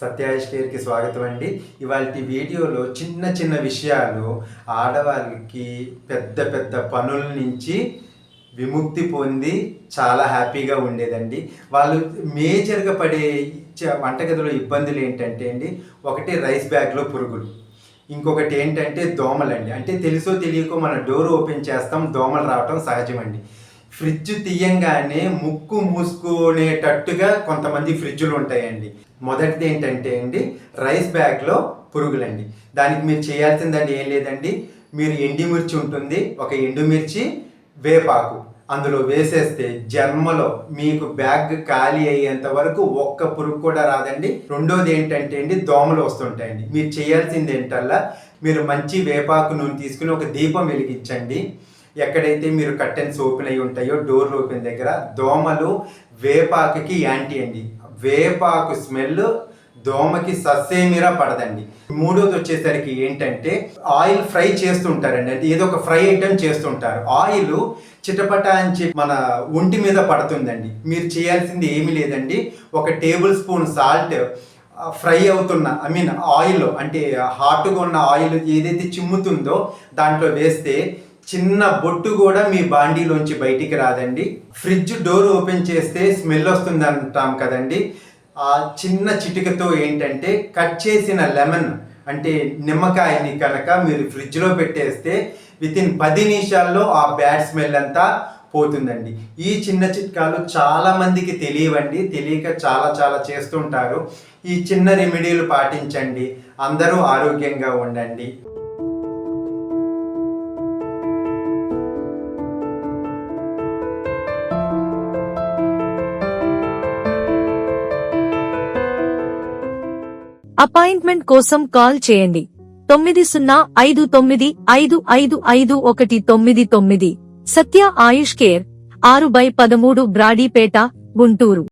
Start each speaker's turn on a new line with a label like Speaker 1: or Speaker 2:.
Speaker 1: సత్యాయుష్ కేర్కి స్వాగతం అండి ఇవాళ వీడియోలో చిన్న చిన్న విషయాలు ఆడవాళ్ళకి పెద్ద పెద్ద పనుల నుంచి విముక్తి పొంది చాలా హ్యాపీగా ఉండేదండి. వాళ్ళు మేజర్గా పడే వంటగదిలో ఇబ్బందులు ఏంటంటే అండి ఒకటి రైస్ బ్యాగ్లో పురుగులు ఇంకొకటి ఏంటంటే దోమలండి. అంటే తెలుసో తెలియకో మన డోర్ ఓపెన్ చేస్తాం దోమలు రావటం సహజమండి. ఫ్రిడ్జ్ తీయంగానే ముక్కు మూసుకునేటట్టుగా కొంతమంది ఫ్రిడ్జ్లు ఉంటాయండి. మొదటిది ఏంటంటే అండి రైస్ బ్యాగ్లో పురుగులండి. దానికి మీరు చేయాల్సిందండి ఏం లేదండి మీరు ఎండిమిర్చి ఉంటుంది ఒక ఎండుమిర్చి వేపాకు. అందులో వేసేస్తే జన్మలో మీకు బ్యాగ్ ఖాళీ అయ్యేంత వరకు ఒక్క పురుగు కూడా రాదండి. రెండోది ఏంటంటే అండి దోమలు వస్తుంటాయండి. మీరు చేయాల్సింది ఏంటల్లా మీరు మంచి వేపాకు నూనె తీసుకుని ఒక దీపం వెలిగించండి. ఎక్కడైతే మీరు కర్టెన్స్ ఓపెన్ అయి ఉంటాయో డోర్ ఓపెన్ దగ్గర దోమలు వేపాకుకి యాంటీ అండి. వేపాకు స్మెల్ దోమకి సస్సేమిరా పడదండి. మూడోది వచ్చేసరికి ఏంటంటే ఆయిల్ ఫ్రై చేస్తుంటారండి. అంటే ఏదో ఒక ఫ్రై ఐటమ్ చేస్తుంటారు. ఆయిల్ చిటపట అని చెప్పి మన ఒంటి మీద పడుతుందండి. మీరు చేయాల్సింది ఏమీ లేదండి. ఒక టేబుల్ స్పూన్ సాల్ట్ ఫ్రై అవుతున్న ఐ మీన్ ఆయిల్ అంటే హాట్గా ఉన్న ఆయిల్ ఏదైతే చిమ్ముతుందో దాంట్లో వేస్తే చిన్న బొట్టు కూడా మీ బాండీలోంచి బయటికి రాదండి. ఫ్రిడ్జ్ డోర్ ఓపెన్ చేస్తే స్మెల్ వస్తుంది అంటాం కదండి. ఆ చిన్న చిటికతో ఏంటంటే కట్ చేసిన లెమన్ అంటే నిమ్మకాయని కనుక మీరు ఫ్రిడ్జ్లో పెట్టేస్తే వితిన్ పది నిమిషాల్లో ఆ బ్యాడ్ స్మెల్ అంతా పోతుందండి. ఈ చిన్న చిట్కాలు చాలా మందికి తెలియవండి. తెలియక చాలా చాలా చేస్తుంటారు. ఈ చిన్న రెమెడీలు పాటించండి. అందరూ ఆరోగ్యంగా ఉండండి.
Speaker 2: అపాయింట్మెంట్ కోసం కాల్ చేయండి. తొమ్మిది సున్నా ఐదు తొమ్మిది ఐదు ఐదు ఐదు ఒకటి తొమ్మిది తొమ్మిది. సత్య ఆయుష్ కేర్ ఆరు బై పదమూడు బ్రాడీపేట గుంటూరు.